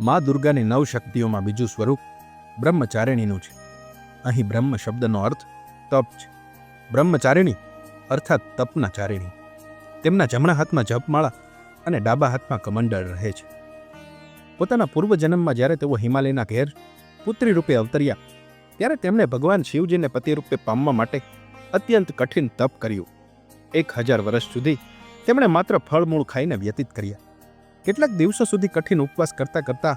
મા દુર્ગાની નવ શક્તિઓમાં બીજું સ્વરૂપ બ્રહ્મચારિણીનું છે. અહીં બ્રહ્મ શબ્દનો અર્થ તપ છે. બ્રહ્મચારિણી અર્થાત તપના ચારિણી. તેમના જમણા હાથમાં જપમાળા અને ડાબા હાથમાં કમંડળ રહે છે. પોતાના પૂર્વજન્મમાં જ્યારે તેઓ હિમાલયના ઘેર પુત્રી રૂપે અવતર્યા, ત્યારે તેમણે ભગવાન શિવજીને પતિ રૂપે પામવા માટે અત્યંત કઠિન તપ કર્યું. એક હજાર વર્ષ સુધી તેમણે માત્ર ફળમૂળ ખાઈને વ્યતીત કર્યા. કેટલાક દિવસો સુધી કઠિન ઉપવાસ કરતા કરતા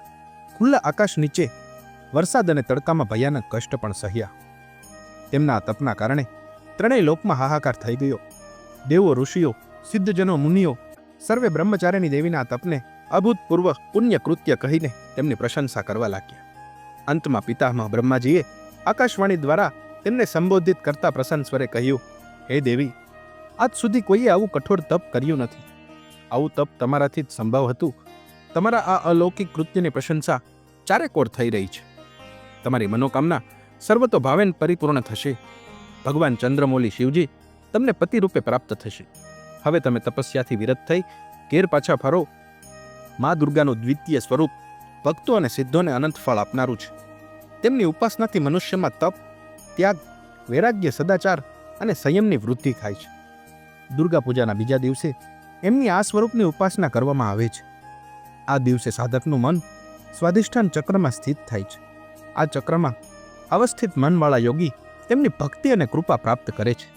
ખુલ્લા આકાશ નીચે વરસાદ અને તડકામાં ભયાનક કષ્ટ પણ સહ્યા. તેમના તપના કારણે ત્રણેય લોકમાં હાહાકાર થઈ ગયો. દેવો, ઋષિઓ, સિદ્ધજનો, મુનિઓ સર્વે બ્રહ્મચારીની દેવીના તપને અભૂતપૂર્વ પુણ્ય કૃત્ય કહીને તેમની પ્રશંસા કરવા લાગ્યા. અંતમાં પિતામહ બ્રહ્માજીએ આકાશવાણી દ્વારા તેમને સંબોધિત કરતા પ્રસન્ન સ્વરે કહ્યું, હે દેવી, આજ સુધી કોઈએ આવું કઠોર તપ કર્યું નથી. આવું તપ તમારાથી જ સંભવ હતું. તમારા આ અલૌકિક કૃત્યની પ્રશંસા ચારેકોર થઈ રહી છે. તમારી મનોકામના સર્વતો ભાવેન પરિપૂર્ણ થશે. ભગવાન ચંદ્રમૌલી શિવજી તમને પતિ રૂપે પ્રાપ્ત થશે. હવે તમે તપસ્યાથી વિરત થઈ ઘેર પાછા ફરો. મા દુર્ગાનું દ્વિતીય સ્વરૂપ ભક્તો અને સિદ્ધોને અનંત ફળ આપનારું છે. તેમની ઉપાસનાથી મનુષ્યમાં તપ, ત્યાગ, વૈરાગ્ય, સદાચાર અને સંયમની વૃદ્ધિ થાય છે. દુર્ગા પૂજાના બીજા દિવસે એમની આ સ્વરૂપની ઉપાસના કરવામાં આવે છે. આ દિવસે સાધકનું મન સ્વાધિષ્ઠાન ચક્રમાં સ્થિત થાય છે. આ ચક્રમાં અવસ્થિત મનવાળા યોગી તેમની ભક્તિ અને કૃપા પ્રાપ્ત કરે છે.